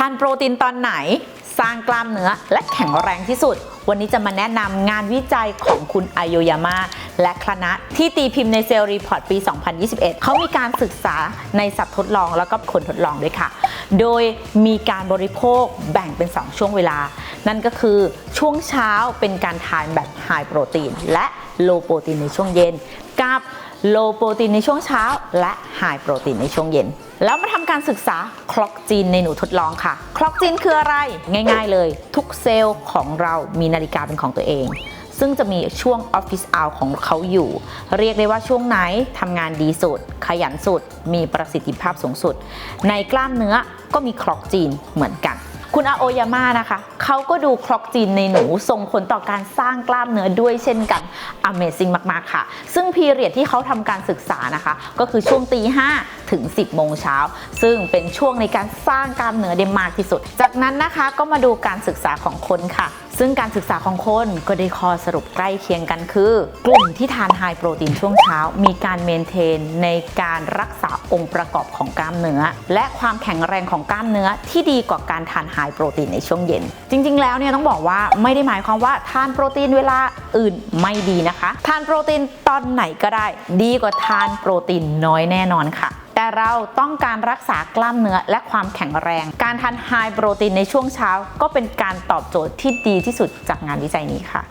ทานโปรตีนตอนไหนสร้างกล้ามเนื้อและแข็งแรงที่สุด วันนี้จะมาแนะนำงานวิจัยของคุณอาโยยาม่าและคณะที่ตีพิมพ์ในเซลล์รีพอร์ตปี 2021 เขามีการศึกษาในสัตว์ทดลองแล้วก็คนทดลองด้วยค่ะ โดยมีการบริโภคแบ่งเป็น 2 ช่วงเวลา นั่นก็คือช่วงเช้าเป็นการทานแบบไฮโปรตีนและโลโปรตีนในช่วงเย็น กับโลโปรตีนในช่วงเช้า และไฮโปรตีนในช่วงเย็น แล้วมาทำการศึกษาคล็อกจีนในหนูทดลองค่ะ คล็อกจีนคืออะไรง่าย ๆ เลย ทุกเซลล์ของเรามีนาฬิกาเป็นของตัวเอง ซึ่งจะมีช่วงออฟฟิศเอาของเขาอยู่ เรียกได้ว่าช่วงไหนทำงานดีสุด ขยันสุด มีประสิทธิภาพสูงสุด ในกล้ามเนื้อก็มีคล็อกจีนเหมือนกัน คุณอาโอยาม่านะคะ เขาก็ดูคล็อกจีนในหนูส่งผลต่อการสร้างกล้ามเนื้อด้วยเช่นกัน Amazing มาก ๆ ค่ะ ซึ่งพีเรียดที่เขาทำการศึกษานะคะ ก็คือช่วงตี5ถึง 10 โมงเช้า ซึ่งเป็นช่วงในการสร้างกล้ามเนื้อได้มากที่สุด จากนั้นนะคะก็มาดูการศึกษาของคนค่ะ ซึ่งการศึกษาของคนก็ได้ข้อสรุปใกล้เคียงกันคือ กลุ่มที่ทานไฮโปรตีนช่วงเช้า มีการเมนเทนในการรักษาองค์ประกอบของกล้ามเนื้อ และความแข็งแรงของกล้ามเนื้อที่ดีกว่าการทานไฮโปรตีนในช่วงเย็นจริงๆ แล้วเนี่ยต้องบอกว่าไม่ได้หมายความว่าทานโปรตีนเวลาอื่นไม่ดีนะคะ ทานโปรตีนตอนไหนก็ได้ ดีกว่าทานโปรตีนน้อยแน่นอนค่ะแต่เราต้องการรักษากล้ามเนื้อและความแข็งแรง การทานไฮโปรตีนในช่วงเช้า ก็เป็นการตอบโจทย์ที่ดีที่สุดจากงานวิจัยนี้ค่ะ